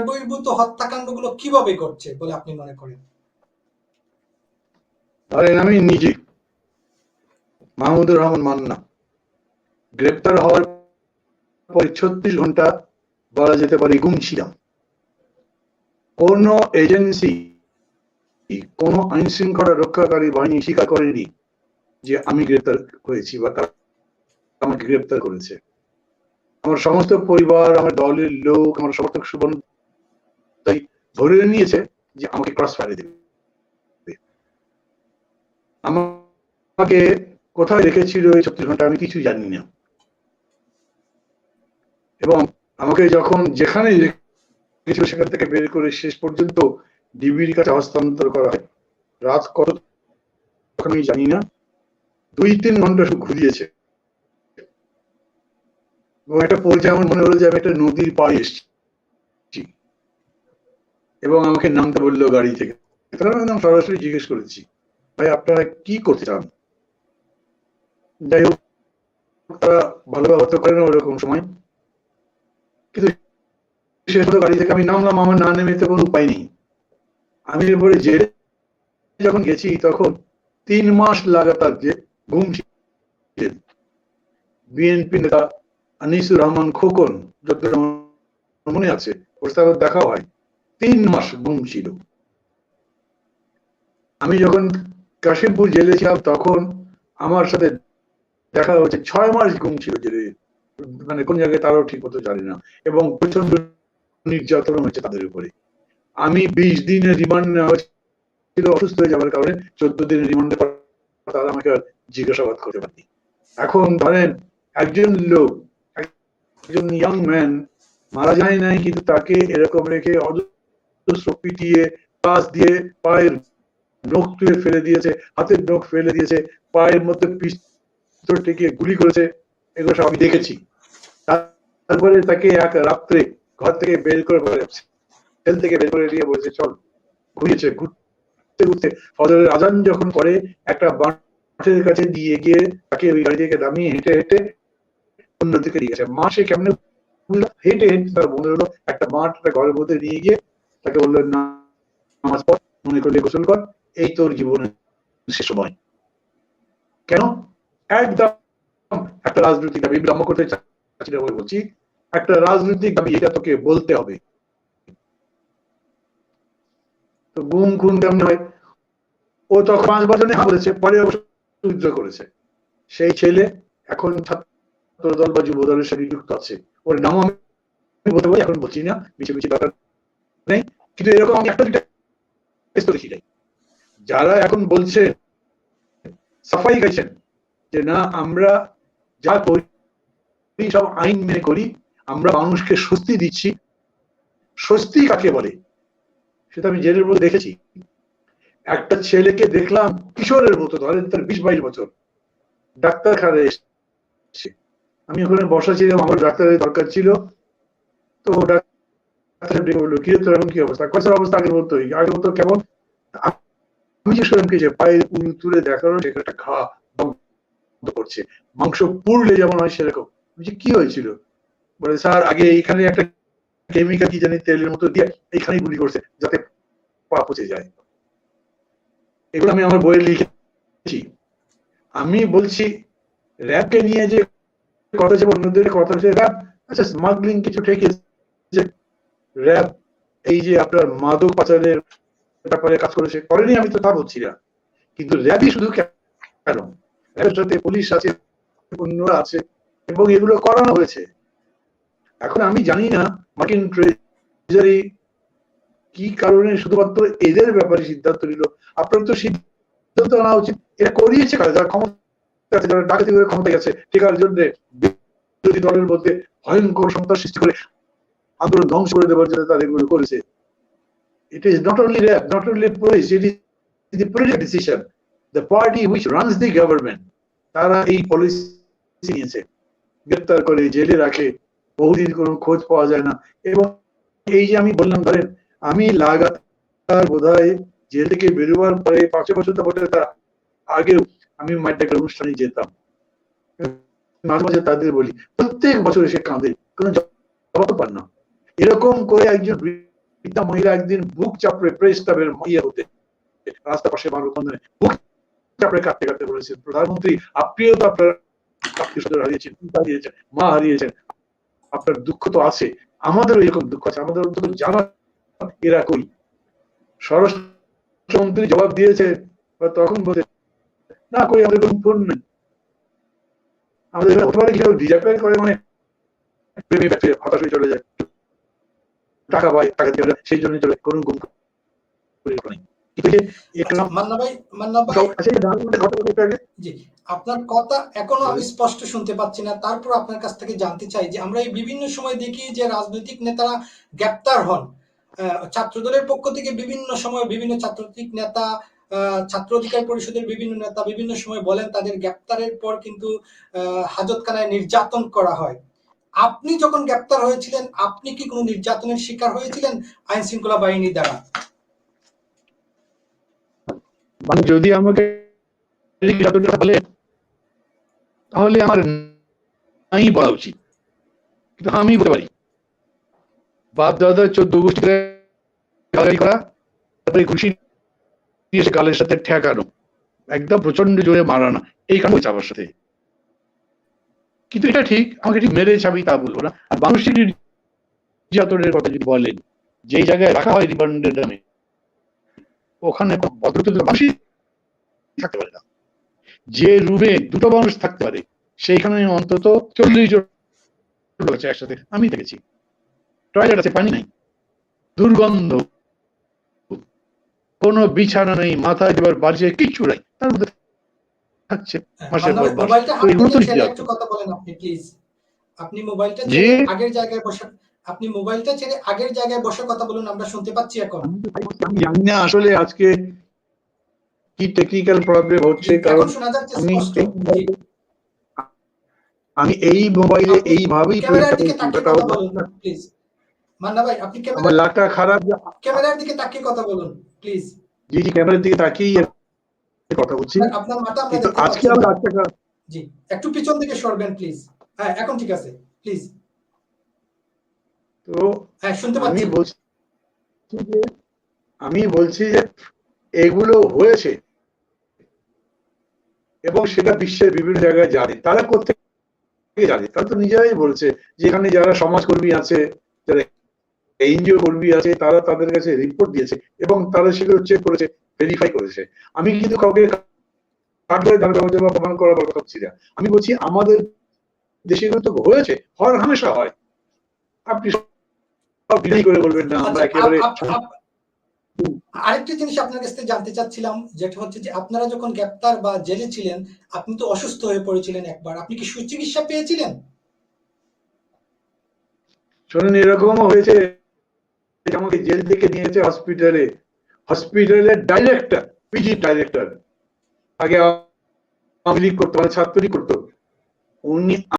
বহির্ভূত হত্যাকাণ্ডগুলো কীভাবে ঘটছে বলে আপনি মনে করেন? আমি নিজে। মাহমুদুর রহমান মান্না। গ্রেপ্তার হওয়ার পরে ছত্রিশ ঘণ্টা বলা যেতে পারে গুম ছিলাম। কোন এজেন্সি, কোন আইন শৃঙ্খলা রক্ষাকারী বাহিনী স্বীকার করেনি যে আমি গ্রেপ্তার হয়েছি বা তারা আমাকে গ্রেপ্তার করেছে। আমার সমস্ত পরিবার, আমার দলের লোক, আমার সমর্থক সুবন তাই ধরে নিয়েছে যে আমাকে ক্রস ফায়ারে দেবে। আমাকে কোথায় রেখেছিল এই ছত্রিশ ঘণ্টা আমি কিছু জানি না। এবং আমাকে যখন যেখানে রেখেছিল সেখান থেকে বের করে শেষ পর্যন্ত ডিবির কাছে হস্তান্তর করা হয়। রাত কত আমি জানি না। দুই তিন ঘণ্টা শুধু ঘুরিয়েছে। এবং একটা পর্যায়ে আমার মনে হলো যে আমি একটা নদীর পাড়ে এসেছি। এবং আমাকে নামতে বলল গাড়ি থেকে। তখন আমি সরাসরি জিজ্ঞেস করেছি, ভাই, আপনারা কি করতে চান? যাই হোক তারা ভালো ব্যবহার করে না ওরকম সময়। কিন্তু শেষ হলো গাড়ি থেকে আমি নামলাম, আমার না নেমে তো কোনো উপায় নেই। আমি এরপরে জেলে যখন গেছি, তখন তিন মাস লাগাতার যে ঘুম বিএনপি নেতা আনিসুর রহমান খোকন যত মনে আছে, ওর সাথে দেখা হয়। তিন মাস ঘুম ছিল। আমি যখন কাশিমপুর জেলে ছিলাম তখন আমার সাথে দেখা হচ্ছে ছয় মাস ঘুম ছিল জেলে। মানে কোন জায়গায় তারাও ঠিক মতো জানি না। এবং প্রচণ্ড নির্যাতন হচ্ছে তাদের উপরে। আমি বিশ দিনের রিমান্ড নেওয়া হয়েছিল, অসুস্থ হয়ে যাওয়ার কারণে চোদ্দ দিনের রিমান্ডে তারা আমাকে আর জিজ্ঞাসাবাদ করতে পারেনি। এখন ধরেন একজন লোক, একজন ইয়াং ম্যান মারা যায় নাই, কিন্তু তাকে এরকম রেখে অজস্র পিটিয়ে পাশ দিয়ে পায়ের নখ তুলে ফেলে দিয়েছে, হাতের নখ ফেলে দিয়েছে, পায়ের মধ্যে পিস্তল টেকে গুলি করেছে, এগুলো সব আমি দেখেছি। তারপরে তাকে এক রাত্রে ঘর থেকে বের করে সেল থেকে বের করে নিয়ে বলছে, চল ঘুরিয়েছে ঘুরতে ঘুরতে। ফজরের আজান যখন করে, একটা মাঠের কাছে দিয়ে গিয়ে তাকে ওই গাড়ি থেকে নামিয়ে হেঁটে হেঁটে অন্যদিকে নিয়ে গেছে। মা সে কেমনে হেঁটে হেঁটে তার মনে হলো একটা মাঠ, একটা ঘরের মধ্যে নিয়ে গিয়ে তাকে বলল নামাজ পড়, মনে করলে গোসল কর, এই তোর জীবনের শেষ সময়। কেন? একদম একটা রাজনৈতিক দাবি ব্রাহ্ম করতে বলছি, একটা রাজনৈতিক দাবি, এটা তোকে বলতে হবে। তো গুম, খুন, কেমন হয়? ও তখন পাঁচ বছর হ্যাঁ বলেছে পরে অবশ্য করেছে। সেই ছেলে এখন ছাত্র দল বা যুব দলের সাথে যুক্ত আছে। ওর নাম আমি বলতে পারি, এখন বলছি না, মিছে মিছে দরকার নেই, কিন্তু এরকম আমি একটা দুটা দেখি নাই। যারা এখন বলছে, সাফাই গাইছেন, যে না, আমরা যা করি, সব আইন মেনে করি, আমরা মানুষকে স্বস্তি দিচ্ছি। স্বস্তি কাকে বলে? সেটা আমি জেলের মধ্যে দেখেছি। একটা ছেলেকে দেখলাম কিশোরের মতো, ধরেন তার বিশ বাইশ বছর। ডাক্তারখানে এসছে। আমি ওখানে বসা ছিলাম, আমার ডাক্তারের দরকার ছিল। তো ডাক্তার কি অবস্থা? অবস্থা আগের আগের মতো কেমন? আমি যে যে পায়ে উল তুলে সেখানে একটা করছে। মাংস পুড়লে যেমন হয় সেরকম। কি হয়েছিল? বলে, স্যার, আগে এইখানে একটা কেমিক্যাল কি জানি তেলের মতো দিয়ে এইখানে গুলি করছে, যাতে পা পচে যায়। এগুলো আমি আমার বইয়ে লিখেছি। আমি বলছি র্যাবকে নিয়ে যে কথা হচ্ছে অন্যদের কথা হচ্ছে, র্যাব আচ্ছা স্মাগলিং কিছু ঠেকে র্যাব এই যে আপনার মাদক পাচারের ব্যাপারে কাজ করেছে, করেনি আমি তো তা বলছি না। কিন্তু র্যাবই শুধু কেন? র্যাবের সাথে পুলিশ আছে অন্যরা আছে, এবং এগুলো করানো হয়েছে। এখন আমি জানি না মার্কিন ট্রেজারি কি কারণে শুধুমাত্র এদের ব্যাপারে সিদ্ধান্ত নিল। আপনার তো সিদ্ধান্ত নেওয়া উচিত। এটা করিয়েছে কারা? যারা ক্ষমতা আছে, যারা ডাকাতি করে ক্ষমতায় আছে টিকার জন্য বিরোধী দলের মধ্যে ভয়ঙ্কর সন্ত্রাস সৃষ্টি করে। আন্দোলন ধ্বংস করে দেওয়ার জন্য তারা এগুলো করেছে। It is not only rap, not only police, it is the political decision. The party which runs the government, তারা এই পলিসি নিয়েছে। গ্রেপ্তার করে জেলে রাখে বহুদিন কোনো খোঁজ পাওয়া যায় না। এবং এই যে আমি বললাম ধরেন আমি লাগাতার বোধ হয় জেল থেকে বেরোবার পরে পাঁচ বছর বছর তার আগেও আমি একটা অনুষ্ঠানে যেতাম। মাঝে মাঝে তাদের বলি প্রত্যেক বছর এসে কাঁদে কোনো জবাব পান না। এরকম করে একজন বৃদ্ধা মহিলা একদিন বুক চাপড়ে প্রেস ক্লাবের ইয়ে হতে রাস্তা পাশে মানববন্ধনে বুক চাপড়ে কাঁদতে কাঁদতে বলেছেন, প্রধানমন্ত্রী, আপনিও তো আপনার হারিয়েছেন হারিয়েছেন, মা হারিয়েছেন, আপনার দুঃখ তো আছে, আমাদেরও এরকম দুঃখ আছে, আমাদের অন্তত জানা এরা কই? স্বরাষ্ট্রমন্ত্রী জবাব দিয়েছে তখন বলছে, না কই, আমাদের কোনো ফোন নেই। আমাদের হতে পারে করে মানে প্রেমী হতাশ হয়ে চলে যায়। টাকা পায় টাকা দিয়ে সেই জন্য চলে কোনো গুম নেই। আচ্ছা, আপনার কথা এখনও আমি স্পষ্ট শুনতে পাচ্ছি না। তারপর আপনার কাছ থেকে জানতে চাই যে আমরা এই বিভিন্ন সময় দেখি যে রাজনৈতিক নেতারা গ্রেপ্তার হন। ছাত্রদলের পক্ষ থেকে বিভিন্ন সময় বিভিন্ন ছাত্রলীগ নেতা আহ, ছাত্র অধিকার পরিষদের বিভিন্ন নেতা বিভিন্ন সময় বলেন তাদের গ্রেপ্তারের পর কিন্তু আহ, হাজতখানায় নির্যাতন করা হয়। আপনি যখন গ্রেপ্তার হয়েছিলেন, আপনি কি কোনো নির্যাতনের শিকার হয়েছিলেন আইন শৃঙ্খলা বাহিনী দ্বারা? মানে যদি আমাকে বলে তাহলে আমার নাই বলা উচিত। কিন্তু আমি বলতে পারি। বাপ, দাদা, চোদ্দ গোষ্ঠী করা, তারপরে খুশি গালের সাথে ঠেকানো। একদম প্রচণ্ড জোরে মারানো। এই কারণ হয়েছে আমার সাথে। কিন্তু এটা ঠিক, আমাকে ঠিক মেরেছে, আমি তা বলব না। আর মানসিক নির্যাতনের কথা যদি বলেন, যেই জায়গায় রাখা হয় রিমান্ডের নামে, ওখানে মানুষই থাকতে পারে না। যে রুমে দুটো মানুষ থাকতে পারে, সেইখানে অন্তত চল্লিশ জন লোক আছে একসাথে, আমি দেখেছি। টয়লেট আছে, পানি নাই। দুর্গন্ধ। কোনো বিছানা নেই, মাথায় দেবার বাড়ছে কিচ্ছু নাই। তার মধ্যে থাকছে মাসের পর মাস। তো এগুলো তো হাত ছেড়ে নির্যাতন। একটু কথা বলেন আপনি প্লিজ আপনি মোবাইলটা আগের জায়গায় বসে আপনি মোবাইলটা ছেড়ে আগের জায়গায় বসে কথা বলুন আমরা শুনতে পাচ্ছি এখন। আমি জানি না আসলে আজকে কি টেকনিক্যাল প্রবলেম হচ্ছে কারণ এখন শোনা যাচ্ছে আমি এই মোবাইলে আমি এই মোবাইলে এইভাবেই ক্যামেরার দিকে তাকিয়ে পরীক্ষাটা কথা বলুন প্লিজ মান্না ভাই আপনি ক্যামেরা খারাপ ক্যামেরার দিকে তাকিয়ে কথা বলুন প্লিজ জি জি ক্যামেরার দিকে তাকিয়েই কথা বলছি। আপনার মাথা আমরা কিন্তু আজকে পাচ্ছি। আমার জি একটু পিছন দিকে সরবেন প্লিজ হ্যাঁ এখন ঠিক আছে প্লিজ তো হ্যাঁ শুনতে আমি বলছি যে আমি বলছি যে এগুলো হয়েছে। এবং সেটা বিশ্বের বিভিন্ন জায়গায় জানে। তারা কোথেকে জানে? তারা তো নিজেরাই বলছে যে এখানে যারা সমাজকর্মী আছে যারা এনজিও কর্মী আছে তারা তাদের কাছে রিপোর্ট দিয়েছে। এবং তারা সেগুলো চেক করেছে। ভেরিফাই করেছে। আমি কিন্তু কাউকে প্রমাণ করার কথা বলছি না। আমি বলছি আমাদের দেশে এগুলো তো হয়েছে হওয়ার হামেশা হয়। আপনি সব করে বলবেন না আমরা আচ্ছা, একেবারে আরেকটা জিনিস আপনার কাছ থেকে জানতে চাচ্ছিলাম যেটা হচ্ছে যে আপনারা যখন গ্রেপ্তার বা জেলে ছিলেন আপনি তো অসুস্থ হয়ে পড়েছিলেন একবার। আপনি কি সুচিকিৎসা পেয়েছিলেন? শোনেন এরকমও হয়েছে আমাকে জেল থেকে নিয়েছে হসপিটালে হসপিটালের ডাইরেক্টর পিজি ডাইরেক্টর আগে আওয়ামী করতো মানে ছাত্রলীগ করতো। উনি